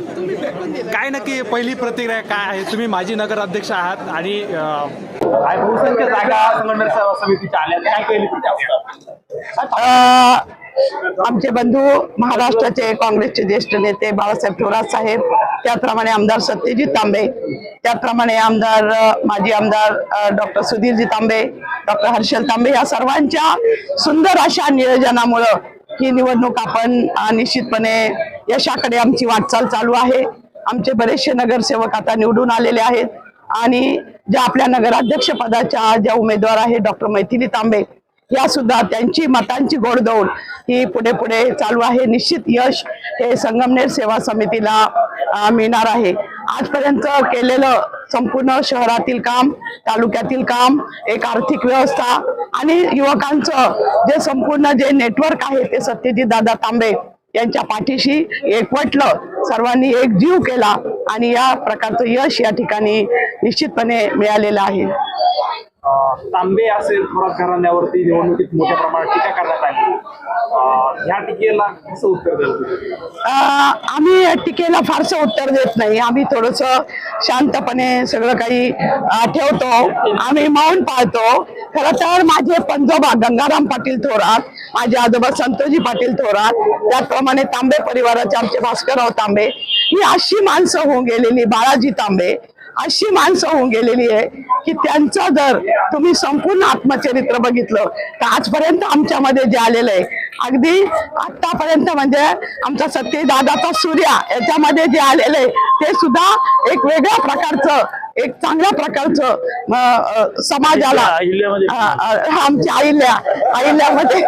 काय नक्की पहिली प्रतिक्रिया काय आहे? तुम्ही माजी नगर अध्यक्ष आहात आणि बहुसंख्य जागा सेवा समितीच्या आल्या काय पहिली प्रतिक्रिया आमचे बंधू महाराष्ट्राचे काँग्रेसचे ज्येष्ठ नेते बाळासाहेब थोरात साहेब त्याप्रमाणे आमदार सत्यजित तांबे त्याप्रमाणे आमदार माजी आमदार डॉक्टर सुधीरजी तांबे डॉक्टर हर्षल तांबे या सर्वांच्या सुंदर अशा नियोजनामुळं ही निवडणूक आपण निश्चितपणे यशाकडे आमची वाटचाल चालू आहे. आमचे बरेचसे नगरसेवक आता निवडून आलेले आहेत. आणि ज्या आपल्या नगराध्यक्ष पदाच्या ज्या उमेदवार आहेत डॉक्टर मैथिली तांबे या सुद्धा त्यांची मतांची गोडदौड ही पुढे पुढे चालू आहे. निश्चित यश हे संगमनेर सेवा समितीला मिळणार आहे. आजपर्यंत केलेलं संपूर्ण शहरातील काम तालुक्यातील काम एक आर्थिक व्यवस्था आणि युवकांचं जे संपूर्ण जे नेटवर्क आहे ते सत्यजित दादा तांबे यांच्या पाठीशी एकवटलं. सर्वांनी एक जीव केला आणि या प्रकारचं यश या ठिकाणी निश्चितपणे मिळालेलं आहे. तांबे असेल थोरात घराण्यावरती निवडणुकीत मोठ्या प्रमाणात टीका करण्यात आली. ह्या टीकेला कसं उत्तर आम्ही टीकेला फारसं उत्तर देत नाही. आम्ही थोडस शांतपणे सगळं काही ठेवतो. आम्ही मौन पाळतो. खर तर माझे पंजोबा गंगाराम पाटील थोरात माझे आजोबा संतोजी पाटील थोरात त्याचप्रमाणे तांबे परिवाराचे आमचे भास्करराव तांबे ही अशी माणसं होऊन गेलेली बाळाजी तांबे अशी माणसं होऊन गेलेली आहे की त्यांचं जर तुम्ही संपूर्ण आत्मचरित्र बघितलं तर आजपर्यंत आमच्यामध्ये जे आलेलं आहे अगदी आतापर्यंत म्हणजे आमचा सत्य दादाचा सूर्या याच्यामध्ये जे आलेलं आहे ते सुद्धा एक वेगळ्या प्रकारचं एक चांगल्या प्रकारचं समाजाला हा, आमच्या आईल्या आईल्यामध्ये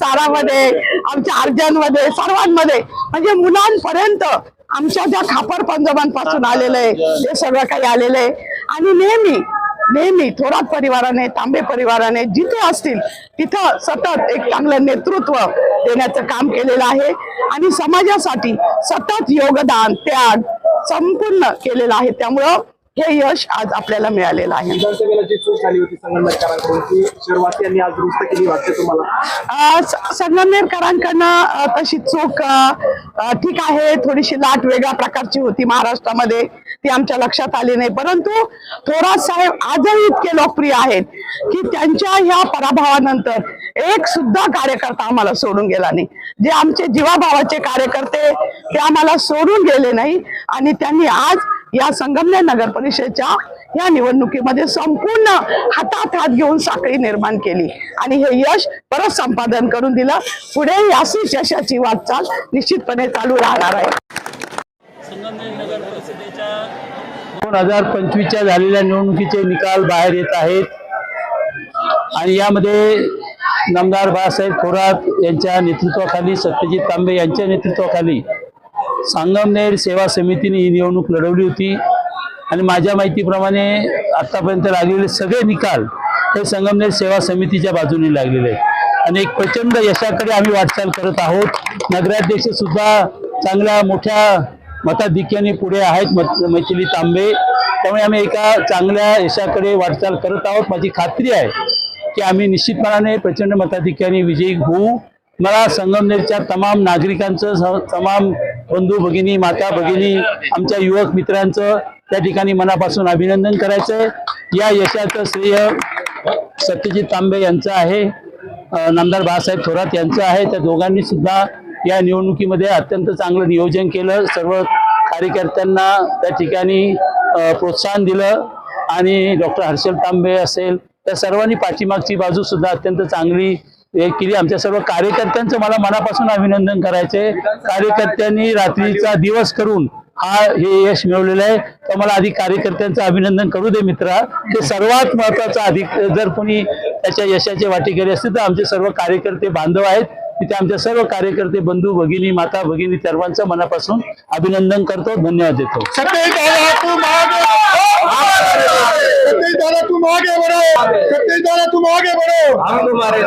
सारामध्ये आमच्या अर्जनमध्ये सर्वांमध्ये म्हणजे मुलांपर्यंत आमच्या ज्या खापर पंजोबांपासून आलेलं आहे ते सगळं काही आलेलं आहे. आणि नेहमी नेहमी थोरात परिवाराने तांबे परिवाराने जिथे असतील तिथं सतत एक चांगलं नेतृत्व देण्याचं काम केलेलं आहे. आणि समाजासाठी सतत योगदान त्याग संपूर्ण केलेलं आहे. त्यामुळं हे यश आज आपल्याला मिळालेलं आहे. विधानसभेला जी चूक झाली होती संगमनेरकरांकडून ती शहरवासियांनी आज दुरुस्त केली वाटते तुम्हाला? अ, स- संगमनेरकरांकडनं अ, तशी चूक ठीक आहे थोडीशी लाट वेगळ्या प्रकारची होती महाराष्ट्रामध्ये ती आमच्या लक्षात आली नाही. परंतु थोरात साहेब आजही इतके लोकप्रिय आहेत की त्यांच्या ह्या पराभवानंतर एक सुद्धा कार्यकर्ता आम्हाला सोडून गेला नाही. जे आमचे जीवाभावाचे कार्यकर्ते ते आम्हाला सोडून गेले नाही आणि त्यांनी आज या संगमनेर नगर परिषदेच्या या निवडणुकीमध्ये संपूर्ण हातात हात घेऊन साखळी निर्माण केली. आणि हे यश परत संपादन करून दिलं. पुढे याशीच यशाची वाटचाल निश्चितपणे चालू राहणार आहे. दोन हजार पंचवीसच्या झालेल्या निवडणुकीचे निकाल बाहेर येत आहेत. आणि यामध्ये नामदार बाळासाहेब थोरात यांच्या नेतृत्वाखाली सत्यजित तांबे यांच्या नेतृत्वाखाली संगमनेर सेवा समितीने ही निवडणूक लढवली होती. आणि माझ्या माहितीप्रमाणे आत्तापर्यंत लागलेले सगळे निकाल हे संगमनेर सेवा समितीच्या बाजूने लागलेले आहेत. आणि एक प्रचंड यशाकडे आम्ही वाटचाल करत आहोत. नगराध्यक्ष सुद्धा चांगल्या मोठ्या मताधिक्याने पुढे आहेत मत मैथिली तांबे. त्यामुळे आम्ही एका चांगल्या यशाकडे वाटचाल करत आहोत. माझी खात्री आहे की आम्ही निश्चितपणाने प्रचंड मताधिक्याने विजयी होऊ. मला संगमनेरच्या तमाम नागरिकांचं स- तमाम बंधू भगिनी माता भगिनी आमच्या युवक मित्रांचं त्या ठिकाणी मनापासून अभिनंदन करायचं. आहे या यशाचं श्रेय सत्यजित तांबे यांचं आहे. नामदार बाळासाहेब थोरात यांचं आहे. त्या दोघांनी सुद्धा या निवडणुकीमध्ये अत्यंत चांगलं नियोजन केलं. सर्व कार्यकर्त्यांना त्या ठिकाणी प्रोत्साहन दिलं. आणि डॉक्टर हर्षल तांबे असेल त्या सर्वांनी पाठीमागची बाजू सुद्धा अत्यंत चांगली केली. आमच्या सर्व कार्यकर्त्यांचं मला मनापासून अभिनंदन करायचंय. कार्यकर्त्यांनी रात्रीचा दिवस करून हा हे यश मिळवलेलं आहे. तर मला आधी कार्यकर्त्यांचं अभिनंदन करू दे मित्रा. ते सर्वात महत्वाचं अधिक जर कोणी त्याच्या यशाचे वाटेकरी असतील तर आमचे सर्व कार्यकर्ते बांधव आहेत. तिथे आमच्या सर्व कार्यकर्ते बंधू भगिनी माता भगिनी सर्वांचं मनापासून अभिनंदन करतो. धन्यवाद देतो. आगे बढ़ो। दादा तुम आगे बढ़ो। हम तुम्हारे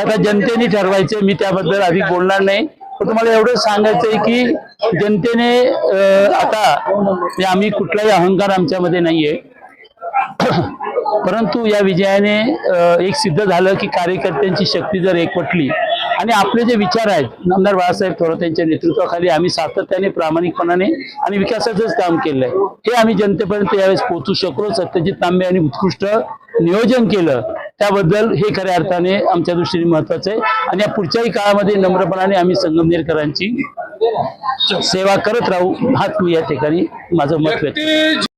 आता जनतेने ठरवायचं मी त्याबद्दल अधिक बोलणार नाही. पण तुम्हाला एवढं सांगायचंय की जनतेने आता म्हणजे आम्ही कुठलाही अहंकार आमच्यामध्ये नाहीये. परंतु या विजयाने एक सिद्ध झालं की कार्यकर्त्यांची शक्ती जर एकवटली आणि आपले जे विचार आहेत नामदार बाळासाहेब थोरात यांच्या नेतृत्वाखाली आम्ही सातत्याने प्रामाणिकपणाने आणि विकासाचंच काम केलं आहे हे आम्ही जनतेपर्यंत यावेळेस पोहोचू शकलो. सत्यजित तांबे यांनी उत्कृष्ट नियोजन केलं. त्याबद्दल हे खऱ्या अर्थाने आमच्या दृष्टीने महत्वाचं आहे. आणि या पुढच्याही काळामध्ये नम्रपणाने आम्ही संगमनेरकरांची सेवा करत राहू हाच मी या ठिकाणी माझं मत व्यक्त